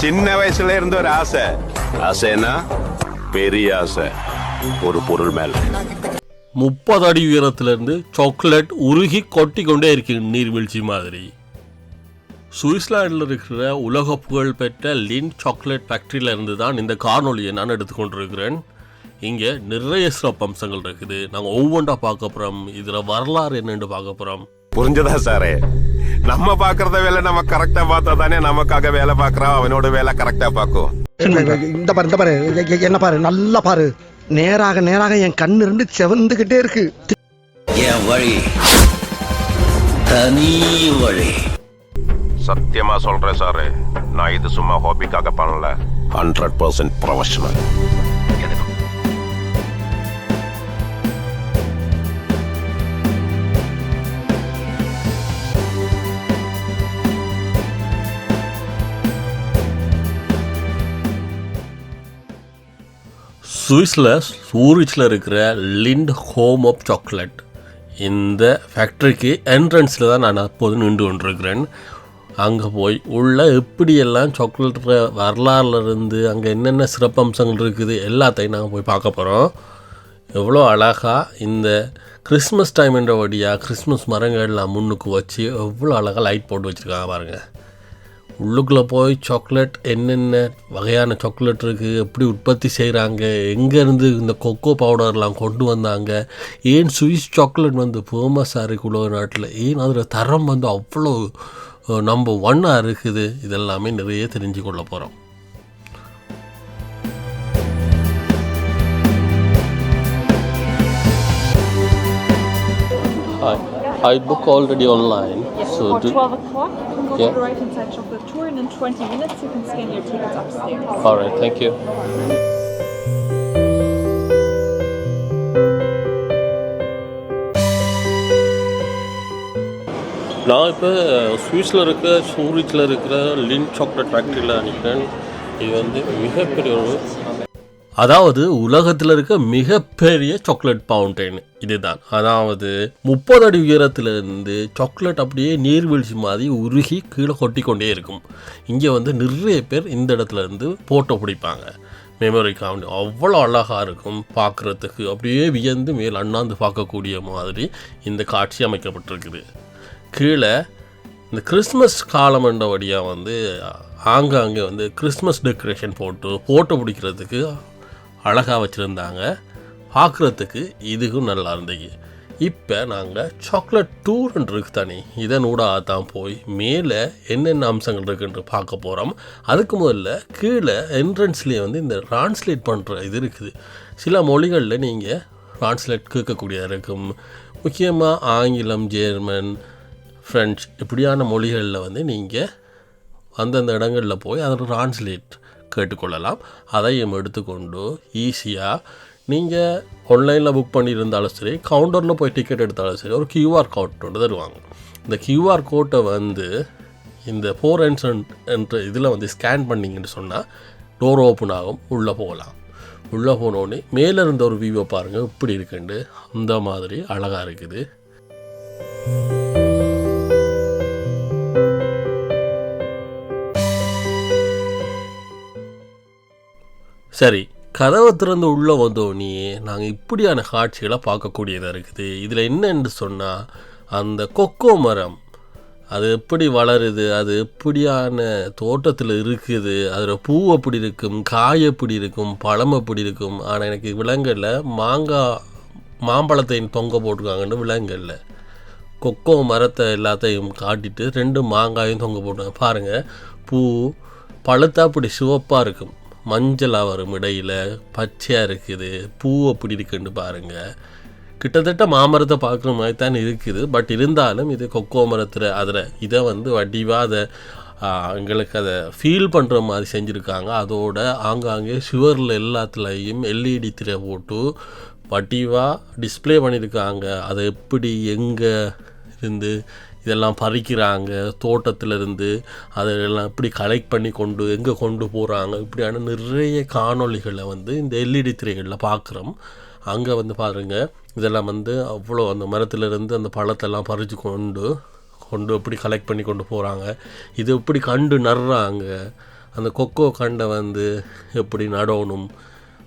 சின்ன வயசுல இருந்து ஒரு ஆசை. ஆசைன்னா பெரிய ஆசை. ஒரு பொருள் மேல. முப்பது அடி உயரத்திலிருந்து சாக்லேட் உருகி கொட்டி கொண்டே இருக்கு நீர்வீழ்ச்சி மாதிரி. சுவிட்சர்லாண்டில் இருக்கிற உலக புகழ் பெற்ற லின் சாக்லேட் ஃபேக்ட்ரியில இருந்து தான் இந்த காணொலியை நான் எடுத்துக்கொண்டிருக்கிறேன். இங்கே நிறைய சிறப்பம்சங்கள் இருக்குது. நாங்கள் ஒவ்வொன்றா பார்க்க போகிறோம் இதில் வரலாறு என்னன்னு பார்க்க போகிறோம் புரிஞ்சதா சாரே? நம்ம பாக்குறத வேலை நம்ம கரெக்டா பார்த்தா தானே நமக்காக வேலை பாக்குறோம் அவனோட வேலை கரெக்டா பார்க்கும். இந்த பாரு இந்த பாரு என்ன பாரு நல்லா பாரு. நேராக நேராக என் கண்ணு இருந்து செவந்துகிட்டே இருக்கு. என் வழி தனி வழி. சத்தியமா சொல்றேன் சாரு. நான் இது சும்மா ஹாபிக்காக பண்ணல. ஹண்ட்ரட் பர்சன்ட் ப்ரொஃபஷனல் சுவிஸில் சூரிச்சில் இருக்கிற லிண்ட் ஹோம் ஆஃப் சாக்லேட். இந்த ஃபேக்ட்ரிக்கு என்ட்ரன்ஸில் தான் நான் அப்போது நின்று கொண்டிருக்கிறேன். அங்கே போய் உள்ள எப்படியெல்லாம் சாக்லேட் வரலாறுல இருந்து அங்கே என்னென்ன சிறப்பம்சங்கள் இருக்குது எல்லாத்தையும் நாங்கள் போய் பார்க்க போகிறோம் எவ்வளோ அழகாக இந்த கிறிஸ்மஸ் டைம் என்ற வழியாக கிறிஸ்மஸ் மரங்கள்லாம் முன்னுக்கு வச்சு எவ்வளோ அழகாக லைட் போட்டு வச்சுருக்காங்க பாருங்கள் உள்ளுக்குள்ளே போய் சாக்லேட் என்னென்ன வகையான சாக்லேட் இருக்குது எப்படி உற்பத்தி செய்கிறாங்க எங்கேருந்து இந்த கொக்கோ பவுடர்லாம் கொண்டு வந்தாங்க ஏன் சுவிஸ் சாக்லேட் வந்து ஃபேமஸாக இருக்குது உலக நாட்டில் ஏன் அதில் தரம் வந்து அவ்வளோ நம்பர் ஒன்னாக இருக்குது இதெல்லாமே நிறைய தெரிஞ்சு கொள்ள போகிறோம் Hi, I book already online. Yes, So for do, 12 o'clock, you can go Yeah. to the right hand side chocolate tour, and in 20 minutes, you can scan your tickets upstairs. all right, thank you. நான் இப்போ சுவிஸில் இருக்கிற சூரிச்சில் இருக்கிற லின் chocolate ஃபேக்ட்ரியில் நிற்கிறேன் இது வந்து மிகப்பெரிய ஒரு அதாவது உலகத்தில் இருக்க மிகப்பெரிய சாக்லேட் பவுண்டைனு இதுதான். அதாவது முப்பது அடி உயரத்திலிருந்து சாக்லேட் அப்படியே நீர்வீழ்ச்சி மாதிரி உருகி கீழே கொட்டி கொண்டே இருக்கும். இங்கே வந்து நிறைய பேர் இந்த இடத்துல இருந்து ஃபோட்டோ பிடிப்பாங்க. மெமரி காமெடி அவ்வளோ அழகாக இருக்கும் பார்க்குறதுக்கு அப்படியே வியந்து மேல் அண்ணாந்து பார்க்கக்கூடிய மாதிரி இந்த காட்சி அமைக்கப்பட்டிருக்குது. கீழே இந்த கிறிஸ்மஸ் காலம் என்றபடியாக வந்து ஆங்காங்கே வந்து கிறிஸ்மஸ் டெக்கரேஷன் போட்டு ஃபோட்டோ பிடிக்கிறதுக்கு அழகாக வச்சுருந்தாங்க. பார்க்குறதுக்கு இதுக்கும் நல்லா இருந்தது. இப்போ நாங்கள் சாக்லேட் டூர்ன்னு இருக்கு தானே இதன் ஊடாக தான் போய் மேலே என்னென்ன அம்சங்கள் இருக்குன்னு பார்க்க போகிறோம் அதுக்கு முதல்ல கீழே என்ட்ரன்ஸ்லேயே வந்து இந்த ட்ரான்ஸ்லேட் பண்ணுற இது இருக்குது. சில மொழிகளில் நீங்கள் ட்ரான்ஸ்லேட் கேட்கக்கூடியதாக இருக்கும். முக்கியமாக ஆங்கிலம் ஜெர்மன் ஃப்ரெஞ்ச் இப்படியான மொழிகளில் வந்து நீங்கள் அந்தந்த இடங்களில் போய் அதை ட்ரான்ஸ்லேட் கேட்டுக்கொள்ளலாம். அதையும் எடுத்துக்கொண்டு ஈஸியாக நீங்கள் ஆன்லைனில் புக் பண்ணியிருந்தாலும் சரி கவுண்டரில் போய் டிக்கெட் எடுத்தாலும் சரி ஒரு கியூஆர் கோட் ஒன்று தருவாங்க. இந்த கியூஆர் கோட்டை வந்து இந்த ஃபோர் என்ற இதில் வந்து ஸ்கேன் பண்ணிங்கன்னு சொன்னால் டோர் ஓப்பன் ஆகும் உள்ளே போகலாம். உள்ளே போனோடனே மேலே இருந்த ஒரு வியூவை பாருங்கள் இப்படி இருக்குண்டு அந்த மாதிரி அழகாக இருக்குது. சரி கதவை திறந்து உள்ளே வந்தோடனே நாங்கள் இப்படியான காட்சிகளை பார்க்கக்கூடியதாக இருக்குது. இதில் என்னன்னு சொன்னால் அந்த கொக்கோ மரம். அது எப்படி வளருது அது எப்படியான தோட்டத்தில் இருக்குது அதில் பூ எப்படி இருக்கும் காய் எப்படி இருக்கும் பழம் எப்படி இருக்கும். ஆனால் எனக்கு விலங்கல்ல மாங்காய் மாம்பழத்தை தொங்க போட்டிருக்காங்கன்னு விலங்கல்ல. கொக்கோ மரத்தை எல்லாத்தையும் காட்டிட்டு ரெண்டு மாங்காயும் தொங்க போட்டாங்க பாருங்கள் பூ பழுத்தா அப்படி சிவப்பாக இருக்கும். மஞ்சளாக வரும் இடையில் பச்சையாக இருக்குது. பூ அப்படி இருக்குன்னு பாருங்கள் கிட்டத்தட்ட மாமரத்தை பார்க்குற மாதிரி தான் இருக்குது. பட் இருந்தாலும் இது கொக்கோ மரத்தில் அதில் இதை வந்து வடிவாக அதை எங்களுக்கு அதை ஃபீல் பண்ணுற மாதிரி செஞ்சுருக்காங்க. அதோட ஆங்காங்கே சுவரில் எல்லாத்துலேயும் எல்இடி திரை போட்டு வடிவாக டிஸ்ப்ளே பண்ணியிருக்காங்க அதை எப்படி எங்கே இருந்து இதெல்லாம் பறிக்கிறாங்க தோட்டத்திலிருந்து அதெல்லாம் எப்படி கலெக்ட் பண்ணி கொண்டு எங்கே கொண்டு போகிறாங்க இப்படியான நிறைய காணொளிகளை வந்து இந்த எல்இடி திரைகளில் பார்க்குறோம் அங்கே வந்து பாருங்கள் இதெல்லாம் வந்து அவ்வளோ அந்த மரத்துலேருந்து அந்த பழத்தெல்லாம் பறித்து கொண்டு கொண்டு எப்படி கலெக்ட் பண்ணி கொண்டு போகிறாங்க இது எப்படி கண்டு நடுறாங்க அந்த கொக்கோ கண்டை வந்து எப்படி நடணும்?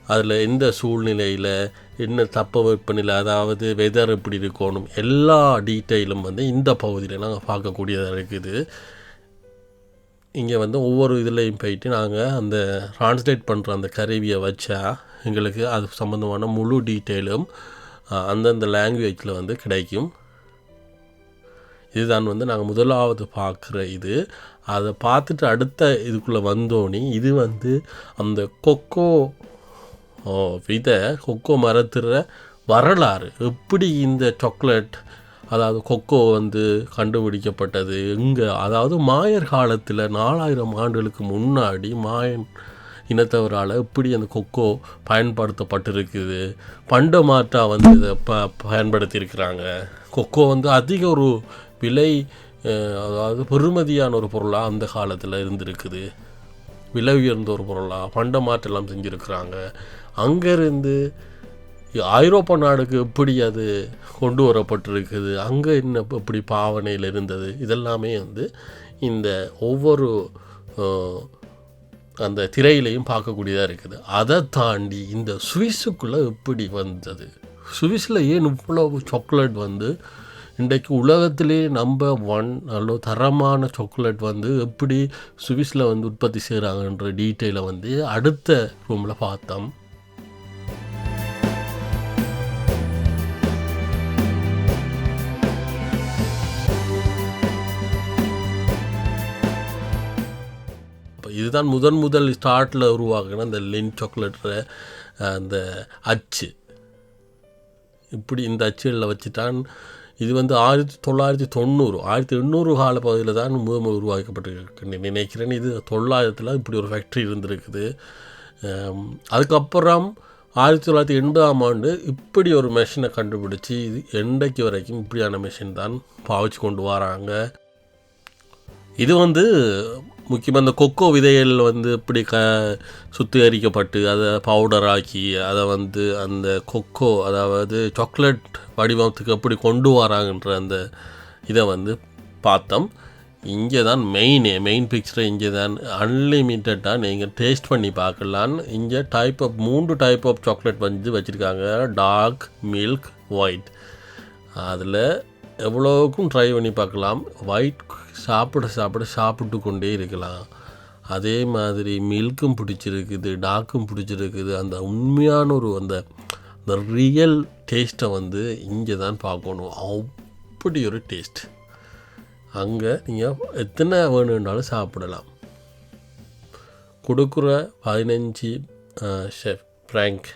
அதில் எந்த சூழ்நிலையில் என்ன தப்ப வெப்பநிலை அதாவது வெதர் எப்படி இருக்கணும் எல்லா டீட்டெயிலும் வந்து இந்த பகுதியில் நாங்கள் பார்க்கக்கூடியதாக இருக்குது. இங்கே வந்து ஒவ்வொரு இதுலேயும் போயிட்டு நாங்கள் அந்த ட்ரான்ஸ்லேட் பண்ணுற அந்த கருவியை வச்சா எங்களுக்கு அது சம்மந்தமான முழு டீட்டெயிலும் அந்தந்த லாங்குவேஜில் வந்து கிடைக்கும். இதுதான் வந்து நாங்கள் முதலாவது பார்க்குற இது. அதை பார்த்துட்டு அடுத்த இதுக்குள்ளே வந்தோன்னே இது வந்து அந்த கொக்கோ ஓ கொக்கோ மரத்துற வரலாறு. எப்படி இந்த சாக்லேட் அதாவது கொக்கோ வந்து கண்டுபிடிக்கப்பட்டது? இங்கே அதாவது மாயர் காலத்தில் நாலாயிரம் ஆண்டுகளுக்கு முன்னாடி மாயன் இனத்தவரால் எப்படி அந்த கொக்கோ பயன்படுத்தப்பட்டிருக்குது? பண்டமாற்றா வந்து இதை ப பயன்படுத்தியிருக்கிறாங்க. கொக்கோ வந்து அதிக ஒரு விலை அதாவது பெறுமதியான ஒரு பொருளாக அந்த காலத்தில் இருந்திருக்குது. விலை உயர்ந்த ஒரு பொருளாக பண்ட மாற்றெல்லாம் செஞ்சுருக்கிறாங்க. அங்கேருந்து ஐரோப்பா நாடுக்கு எப்படி அது கொண்டு வரப்பட்டிருக்குது? அங்கே என்ன எப்படி பாவனையில் இருந்தது? இதெல்லாமே வந்து இந்த ஒவ்வொரு அந்த திரையிலையும் பார்க்கக்கூடியதாக இருக்குது. அதை தாண்டி இந்த சுவிஸுக்குள்ளே எப்படி வந்தது? சுவிஸில் ஏன் இவ்வளவு சாக்லேட் வந்து இன்றைக்கு உலகத்திலே நம்பர் ஒன் நல்ல தரமான சாக்லேட் வந்து எப்படி சுவிஸில் வந்து உற்பத்தி செய்கிறாங்கன்ற டீட்டெயிலை வந்து அடுத்த ரூமில் பார்த்தோம். இதுதான் முதன் முதல் ஸ்டார்ட்டில் உருவாக்குன அந்த லின் சாக்லேட்ற அந்த அச்சு. இப்படி இந்த அச்சுகளில் வச்சுட்டான். இது வந்து ஆயிரத்தி தொள்ளாயிரத்தி தொண்ணூறு ஆயிரத்தி எண்ணூறு கால பகுதியில் தான் முதல் உருவாக்கப்பட்டு உருவாக்கப்பட்டிருக்கு. நினைக்கிறேன் இது தொள்ளாயிரத்தில் இப்படி ஒரு ஃபேக்ட்ரி இருந்திருக்குது. அதுக்கப்புறம் ஆயிரத்தி தொள்ளாயிரத்தி எண்பதாம் ஆண்டு இப்படி ஒரு மெஷினை கண்டுபிடிச்சி இது எண்டைக்கு வரைக்கும் இப்படியான மெஷின் தான் பாவிச்சு கொண்டு வராங்க. இது வந்து முக்கியமாக இந்த கொக்கோ விதைகள் வந்து இப்படி க சுத்திகரிக்கப்பட்டு அதை பவுடர் ஆக்கி அதை வந்து அந்த கொக்கோ அதாவது சாக்லேட் வடிவத்துக்கு எப்படி கொண்டு வராங்கன்ற அந்த இதை வந்து பார்த்தோம். இங்கே தான் மெயினே மெயின் பிக்சரை இங்கே தான் அன்லிமிட்டடாக நீங்கள் டேஸ்ட் பண்ணி பார்க்கலாம். இங்கே டைப் ஆஃப் மூன்று டைப் ஆஃப் சாக்லேட் வந்து வச்சுருக்காங்க. டார்க் மில்க் ஒயிட் அதில் எவ்வளோக்கும் ட்ரை பண்ணி பார்க்கலாம். ஒயிட் சாப்பிட சாப்பிட சாப்பிட்டு கொண்டே இருக்கலாம். அதே மாதிரி மில்க்கும் பிடிச்சிருக்குது டாக்கும் பிடிச்சிருக்குது. அந்த உண்மையான ஒரு அந்த அந்த ரியல் டேஸ்ட்டை வந்து இங்கே தான் பார்க்கணும். அப்படி ஒரு டேஸ்ட் அங்கே நீங்கள் எத்தனை வேணும்னாலும் சாப்பிடலாம். கொடுக்குற பதினஞ்சு ஷெஃப் ஃப்ராங்க்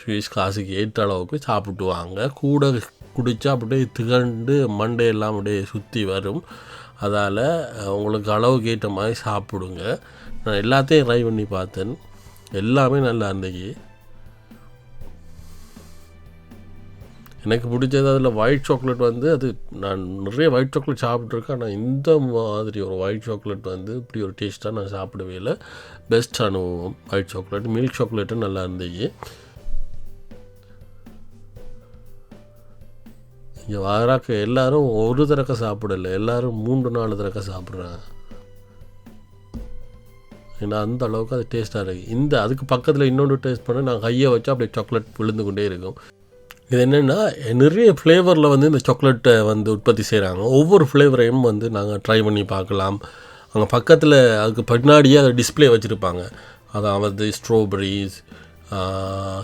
ஸ்வீஸ் காசுக்கு ஏற்ற அளவுக்கு சாப்பிட்டு வாங்க கூட குடித்தா அப்படியே திகண்டு மண்டையெல்லாம் அப்படியே சுற்றி வரும் அதால் உங்களுக்கு அளவுக்கு ஏற்ற மாதிரி சாப்பிடுங்க நான் எல்லாத்தையும் ட்ரை பண்ணி பார்த்தேன் எல்லாமே நல்லா இருந்துச்சு எனக்கு பிடிச்சது அதில் ஒயிட் சாக்லேட் வந்து அது நான் நிறைய ஒயிட் சாக்லேட் சாப்பிட்ருக்கேன் ஆனால் இந்த மாதிரி ஒரு ஒயிட் சாக்லேட் வந்து இப்படி ஒரு டேஸ்ட்டாக நான் சாப்பிடவே இல்லை. பெஸ்ட் அனுபவம் ஒயிட் சாக்லேட் மில்க் சாக்லேட்டும் நல்லா இருந்துச்சு இங்கே வாராக்க எல்லோரும் ஒரு தரக்க சாப்பிடலை. எல்லாரும் மூன்று நாலு தரக்க சாப்பிட்றாங்க. ஏன்னா அந்த அளவுக்கு அது டேஸ்ட்டாக இருக்குது இந்த அதுக்கு பக்கத்தில் இன்னொன்று டேஸ்ட் பண்ண நான் கையை வச்சா அப்படியே சாக்லேட் விழுந்து கொண்டே இருக்கும். இது என்னென்னா நிறைய ஃப்ளேவரில் வந்து இந்த சாக்லேட்டை வந்து உற்பத்தி செய்கிறாங்க ஒவ்வொரு ஃப்ளேவரையும் வந்து நாங்கள் ட்ரை பண்ணி பார்க்கலாம். அங்கே பக்கத்தில் அதுக்கு பின்னாடியே அதை டிஸ்ப்ளே வச்சுருப்பாங்க. அதாவது ஸ்ட்ராபெரிஸ்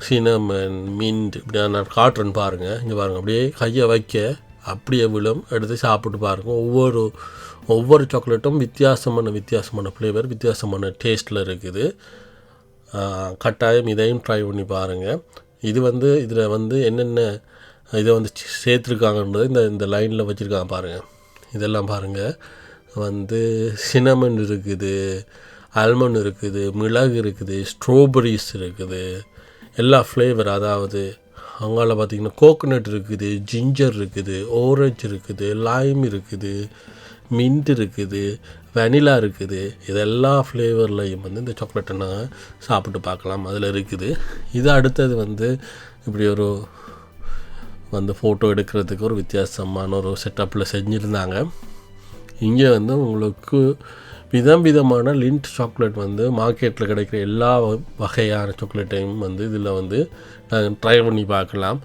சினமன் மின்ட் இப்படி நான் காட்டுறேன்னு பாருங்கள் இங்கே பாருங்கள் அப்படியே கையை வைக்க அப்படியே விழும். எடுத்து சாப்பிட்டு பாருங்கள் ஒவ்வொரு ஒவ்வொரு சாக்லேட்டும் வித்தியாசமான வித்தியாசமான ஃப்ளேவர் வித்தியாசமான டேஸ்ட்டில் இருக்குது. கட்டாயம் இதையும் ட்ரை பண்ணி பாருங்கள் இது வந்து இதில் வந்து என்னென்ன இதை வந்து சேர்த்துருக்காங்கன்றது இந்த இந்த லைனில் வச்சுருக்காங்க பாருங்கள் இதெல்லாம் பாருங்கள் வந்து சினமன் இருக்குது ஆல்மண்ட் இருக்குது மிளகு இருக்குது ஸ்ட்ராபெரிஸ் இருக்குது எல்லா ஃப்ளேவர். அதாவது அங்கால பார்த்திங்கன்னா கோகோனட் இருக்குது ஜிஞ்சர் இருக்குது ஓரஞ்ச் இருக்குது லைம் இருக்குது மின்ட் இருக்குது வெனிலா இருக்குது இது எல்லா ஃப்ளேவர்லையும் வந்து இந்த சாக்லேட்டை நாங்கள் சாப்பிட்டு பார்க்கலாம். அதில் இருக்குது. இது அடுத்தது வந்து இப்படி ஒரு வந்து ஃபோட்டோ எடுக்கிறதுக்கு ஒரு வித்தியாசமான ஒரு செட்டப்பில் செஞ்சுருந்தாங்க. இங்கே வந்து உங்களுக்கு விதம் விதமான லிண்ட் சாக்லேட் வந்து மார்க்கெட்டில் கிடைக்கிற எல்லா வகையான சாக்லேட்டையும் வந்து இதில் வந்து ட்ரை பண்ணி பார்க்கலாம்.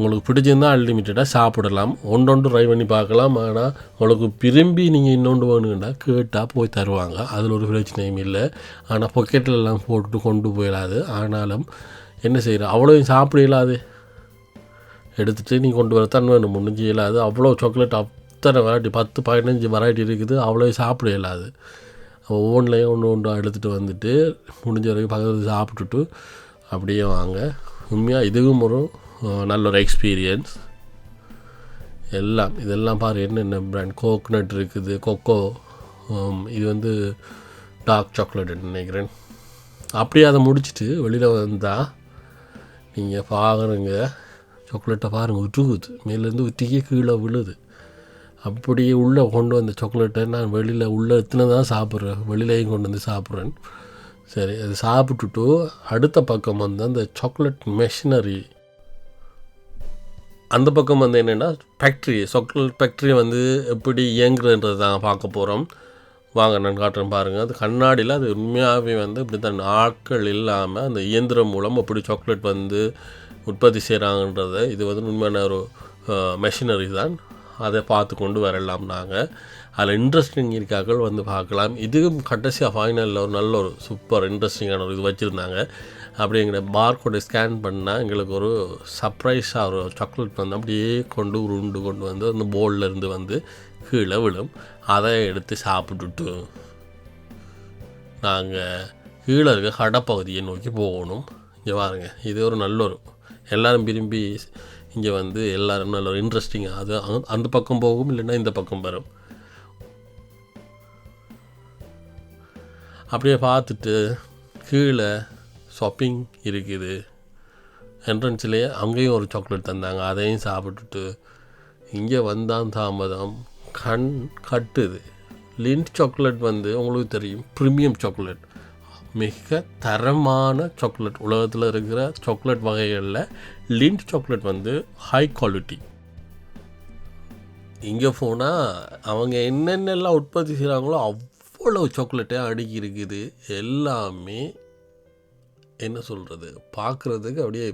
உங்களுக்கு பிடிச்சிருந்தால் அன்லிமிட்டடாக சாப்பிடலாம். ஒன்றொன்று ட்ரை பண்ணி பார்க்கலாம். ஆனால் உங்களுக்கு விரும்பி நீங்கள் இன்னொன்று வேணுங்கன்னா கேட்டால் போய் தருவாங்க. அதில் ஒரு பிரச்சனையும் இல்லை. ஆனால் பொக்கெட்டில் எல்லாம் போட்டுட்டு கொண்டு போயிடாது. ஆனாலும் என்ன செய்கிற அவ்வளோயும் சாப்பிட இயலாது. எடுத்துகிட்டு நீ கொண்டு வரத்தான் வேணும். முடிஞ்சு இயலாது. அவ்வளோ சாக்லேட் அத்தனை வெரைட்டி பத்து பதினஞ்சு வெரைட்டி இருக்குது. அவ்வளோ சாப்பிட இயலாது. ஒவ்வொன்றிலையும் ஒன்று ஒன்றா எடுத்துகிட்டு வந்துட்டு முடிஞ்ச வரைக்கும் பக்கத்தில் சாப்பிட்டுட்டு அப்படியே வாங்க. உண்மையாக இதுவும் ஒரு நல்ல ஒரு எக்ஸ்பீரியன்ஸ் எல்லாம் இதெல்லாம் பாரு என்னென்ன பிராண்ட் கோக்னட் இருக்குது கொக்கோ இது வந்து டார்க் சாக்லேட் நினைக்கிறேன். அப்படியே அதை முடிச்சிட்டு வெளியில் வந்தால் நீங்கள் பார்க்குறங்க சாக்லேட்டை பாருங்கள் உருகுது. மேலேருந்து உருட்டிக்கே கீழே விழுது. அப்படியே உள்ளே கொண்டு வந்த சாக்லேட்டை நான் வெளியில் உள்ளே எத்தனை தான் சாப்பிட்றேன். வெளியிலையும் கொண்டு வந்து சாப்பிட்றேன். சரி அது சாப்பிட்டுட்டு அடுத்த பக்கம் வந்து அந்த சாக்லேட் மெஷினரி அந்த பக்கம் வந்து என்னென்னா ஃபேக்ட்ரி சாக்லேட் ஃபேக்ட்ரி வந்து எப்படி இயங்குறன்றது தான் பார்க்க போகிறோம் வாங்க நான் காட்டுறேன் பாருங்கள் அது கண்ணாடியில் அது உண்மையாகவே வந்து இப்படி தான் ஆட்கள் இல்லாமல் அந்த இயந்திரம் மூலம் எப்படி சாக்லேட் வந்து உற்பத்தி செய்கிறாங்கன்றத இது வந்து உண்மையான ஒரு மெஷினரி தான். அதை பார்த்து கொண்டு வரலாம் நாங்கள் அதில் இன்ட்ரெஸ்டிங் இருக்காக்கள் வந்து பார்க்கலாம். இதுவும் கடைசியாக ஃபைனலில் ஒரு நல்ல ஒரு சூப்பர் இன்ட்ரெஸ்டிங்கான ஒரு இது வச்சுருந்தாங்க. அப்படிங்கிற பார்கோடை ஸ்கேன் பண்ணால் எங்களுக்கு ஒரு சர்ப்ரைஸாக ஒரு சாக்லேட் வந்து அப்படியே கொண்டு உருண்டு கொண்டு வந்து அந்த bowl-ல வந்து கீழே விழும். அதை எடுத்து சாப்பிட்டுட்டு நாங்கள் கீழே இருக்க கடப்பகுதியை நோக்கி போகணும். இங்கே பாருங்க இது ஒரு நல்ல ஒரு எல்லோரும் விரும்பி இங்கே வந்து எல்லோரும் நல்ல ஒரு இன்ட்ரெஸ்டிங்காக அது அந்த பக்கம் போகும் இல்லைன்னா இந்த பக்கம் வரும். அப்படியே பார்த்துட்டு கீழே ஷாப்பிங் இருக்குது. என்ட்ரன்ஸ்லேயே அங்கேயும் ஒரு சாக்லேட் தந்தாங்க. அதையும் சாப்பிட்டுட்டு இங்கே வந்தான் தாமதம். கண் கட்டுது. லிண்ட் சாக்லேட் வந்து உங்களுக்கு தெரியும். ப்ரீமியம் சாக்லேட் மிக தரமான சாக்லேட் உலகத்தில் இருக்கிற சாக்லேட் வகைகளில் லிண்ட் சாக்லேட் வந்து ஹை குவாலிட்டி இங்கே போனால் அவங்க என்னென்னலாம் உற்பத்தி செய்கிறாங்களோ அவ்வளோ சாக்லேட்டே அடுக்கி இருக்குது. எல்லாமே என்ன சொல்கிறது பார்க்குறதுக்கு அப்படியே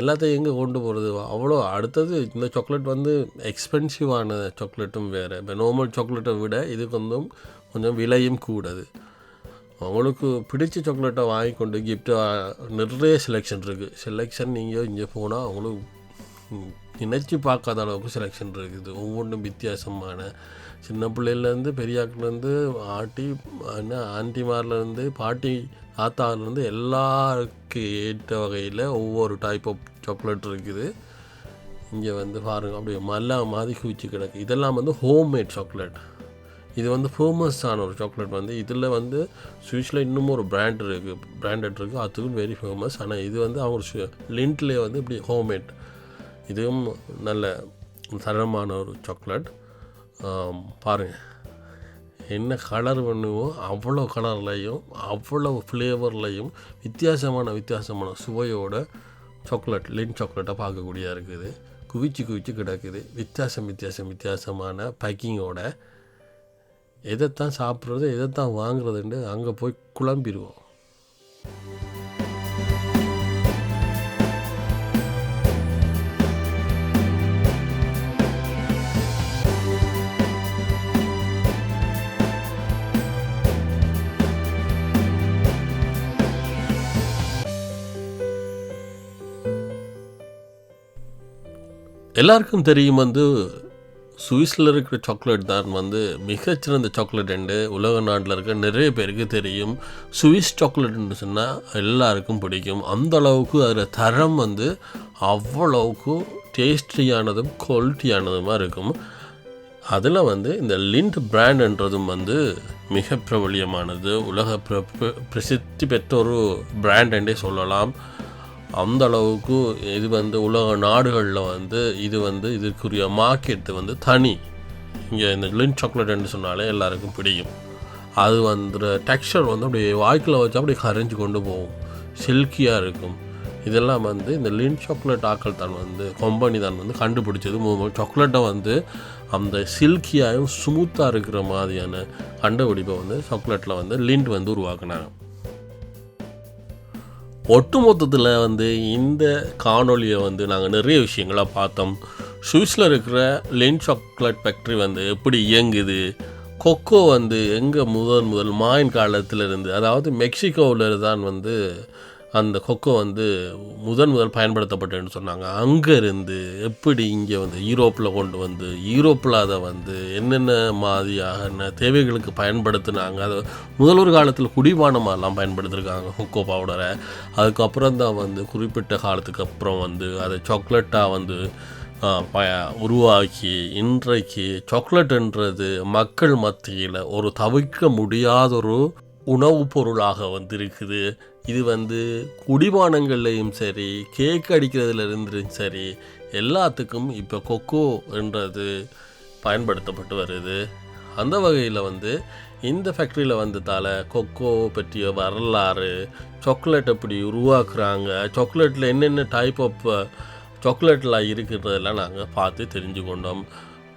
எல்லாத்தையும் எங்கே கொண்டு போகிறது அவ்வளோ அடுத்தது இந்த சாக்லேட் வந்து எக்ஸ்பென்சிவான சாக்லேட்டும் வேறு. இப்போ நார்மல் சாக்லேட்டை விட இது கொஞ்சம் கொஞ்சம் விலையும் கூடாது. அவங்களுக்கு பிடிச்ச சாக்லேட்டை வாங்கி கொண்டு கிஃப்ட்டு நிறைய செலெக்ஷன் இருக்குது செலெக்ஷன் நீங்கள் இங்கே போனால் அவங்களுக்கு நினச்சி பார்க்காத அளவுக்கு செலெக்ஷன் இருக்குது. ஒவ்வொன்றும் வித்தியாசமான. சின்ன பிள்ளையிலேருந்து பெரியாக்குலேருந்து ஆட்டி என்ன ஆண்டிமார்லேருந்து பாட்டி தாத்தாலேருந்து எல்லாருக்கு ஏற்ற வகையில் ஒவ்வொரு டைப் ஆஃப் சாக்லேட் இருக்குது. இங்கே வந்து பாருங்கள் அப்படியே மல்லா மாதிரி குவிச்சு கிடக்கு. இதெல்லாம் வந்து ஹோம்மேட் சாக்லேட் இது வந்து ஃபேமஸான ஒரு சாக்லேட் வந்து இதில் வந்து சுவிஸில் இன்னும் ஒரு பிராண்ட் இருக்குது பிராண்டட் இருக்குது அதுவும் வெரி ஃபேமஸ் ஆனால் இது வந்து அவங்க லிண்ட்லேயே வந்து இப்படி ஹோம்மேட் இதுவும் நல்ல தரமான ஒரு சாக்லேட் பாருங்கள் என்ன கலர் பண்ணுவோ அவ்வளோ கலர்லையும் அவ்வளோ ஃப்ளேவர்லையும் வித்தியாசமான வித்தியாசமான சுவையோட சாக்லேட் லின் சாக்லேட்டை பார்க்கக்கூடியா இருக்குது. குவிச்சு குவிச்சு கிடக்குது. வித்தியாசம் வித்தியாசம் வித்தியாசமான பேக்கிங்கோட எதைத்தான் சாப்பிட்றது எதைத்தான் வாங்குறதுன்னு அங்கே போய் குழம்பிடுவோம் எல்லாருக்கும் தெரியும் வந்து சுவிஸில் இருக்கிற சாக்லேட் தான் வந்து மிகச்சிறந்த சாக்லேட் என்று உலக நாட்டில் இருக்க நிறைய பேருக்கு தெரியும். சுவிஸ் சாக்லேட்னு சொன்னால் எல்லாருக்கும் பிடிக்கும். அந்த அளவுக்கு அதில் தரம் வந்து அவ்வளவுக்கு டேஸ்டியானதும் குவாலிட்டியானதுமாக இருக்கும். அதில் வந்து இந்த லிண்ட் பிராண்ட்ன்றதும் வந்து மிக பிரபலியமானது. உலக பிர பிர- பிரசித்தி பெற்ற ஒரு பிராண்ட் என்றே சொல்லலாம். அந்த அளவுக்கு இது வந்து உலக நாடுகளில் வந்து இது வந்து இதுக்குரிய மார்க்கெட்டு வந்து தனி. இங்கே இந்த லிண்ட் சாக்லேட்னு சொன்னாலே எல்லாருக்கும் பிடிக்கும். அது வந்து டெக்ஸ்டர் வந்து அப்படியே வாய்க்கில் வச்சா அப்படியே கரைஞ்சு கொண்டு போகும். சில்கியாக இருக்கும். இதெல்லாம் வந்து இந்த லின் சாக்லேட் ஆக்கள் தான் வந்து கம்பெனி தான் வந்து கண்டுபிடிச்சது. சாக்லேட்டை வந்து அந்த சில்கியாகவும் ஸ்மூத்தாக இருக்கிற மாதிரியான கண்டுபிடிப்பை வந்து சாக்லேட்டில் வந்து லிண்ட் வந்து உருவாக்குனாங்க. ஒட்டுமொத்தத்தில் வந்து இந்த காணொளியை வந்து நாங்கள் நிறைய விஷயங்களை பார்த்தோம். சுவிஸில் இருக்கிற லின் சாக்லேட் ஃபேக்ட்ரி வந்து எப்படி இயங்குது? கொக்கோ வந்து எங்கே முதல் முதல் மாயின் காலத்தில் இருந்து அதாவது மெக்சிகோவில் தான் வந்து அந்த கொக்கோ வந்து முதன் முதல் பயன்படுத்தப்பட்டேன்னு சொன்னாங்க. அங்கேருந்து எப்படி இங்கே வந்து யூரோப்பில் கொண்டு வந்து யூரோப்பில் அதை வந்து என்னென்ன மாதிரியான தேவைகளுக்கு பயன்படுத்தினாங்க. அதை முதல்வர் காலத்தில் குடிபானமாகலாம் பயன்படுத்திருக்காங்க கொக்கோ பவுடரை. அதுக்கப்புறம் தான் வந்து குறிப்பிட்ட காலத்துக்கு அப்புறம் வந்து அதை சாக்லேட்டாக வந்து ப- உருவாக்கி இன்றைக்கு சாக்லேட்ன்றது மக்கள் மத்தியில் ஒரு தவிர்க்க முடியாத ஒரு உணவுப் பொருளாக வந்திருக்குது. இது வந்து குடிபானங்கள்லையும் சரி கேக் அடிக்கிறதுல இருந்தும் சரி எல்லாத்துக்கும் இப்போ கொக்கோ என்றது பயன்படுத்தப்பட்டு வருது. அந்த வகையில் வந்து இந்த ஃபேக்ட்ரியில் வந்ததால் கொக்கோ பற்றிய வரலாறு சாக்லேட் எப்படி உருவாக்குறாங்க சாக்லேட்டில் என்னென்ன டைப் ஆஃப் சாக்லேட்லாம் இருக்கிறதெல்லாம் நாங்கள் பார்த்து தெரிஞ்சு கொண்டோம்.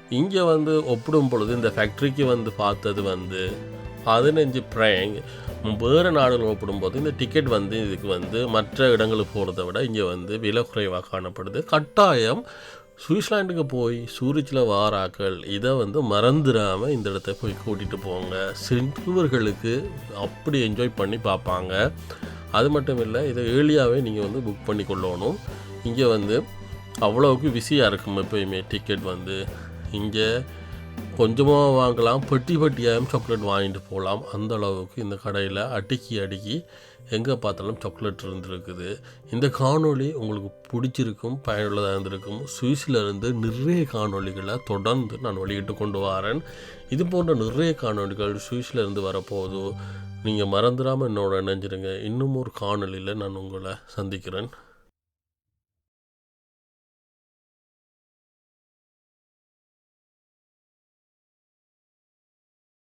இங்கே வந்து ஒப்பிடும் பொழுது இந்த ஃபேக்ட்ரிக்கு வந்து பார்த்தது வந்து பதினஞ்சு ப்ரேங் வேறு நாடுகள் ஒப்பிடும்போது இந்த டிக்கெட் வந்து இதுக்கு வந்து மற்ற இடங்களுக்கு போகிறத விட இங்கே வந்து விலை குறைவாக காணப்படுது. கட்டாயம் சுவிட்சர்லாண்டுக்கு போய் சூரிச்சில் வாராக்கள் இதை வந்து மறந்துடாமல் இந்த இடத்த போய் கூட்டிகிட்டு போங்க. சிறுவர்களுக்கு அப்படி என்ஜாய் பண்ணி பார்ப்பாங்க. அது மட்டும் இல்லை இதை ஏர்லியாகவே நீங்கள் வந்து புக் பண்ணி கொள்ளணும். இங்கே வந்து அவ்வளோவுக்கு பிஸியாக இருக்கும் எப்பயுமே டிக்கெட் வந்து. இங்கே கொஞ்சமாக வாங்கலாம். பெட்டி பெட்டியாகவும் சாக்லேட் வாங்கிட்டு போகலாம். அந்த அளவுக்கு இந்த கடையில் அடுக்கி அடுக்கி எங்கே பார்த்தாலும் சாக்லேட் இருந்திருக்குது. இந்த காணொளி உங்களுக்கு பிடிச்சிருக்கும் பயனுள்ளதாக இருந்திருக்கும் சுவிஸில் இருந்து நிறைய காணொளிகளை தொடர்ந்து நான் வெளியிட்டு கொண்டு வரேன். இது போன்ற நிறைய காணொளிகள் சுவிஸ்லேருந்து வரப்போகுது. நீங்கள் மறந்துடாமல் என்னோட இணைஞ்சிருங்க. இன்னும் ஒரு காணொளியில் நான் உங்களை சந்திக்கிறேன்.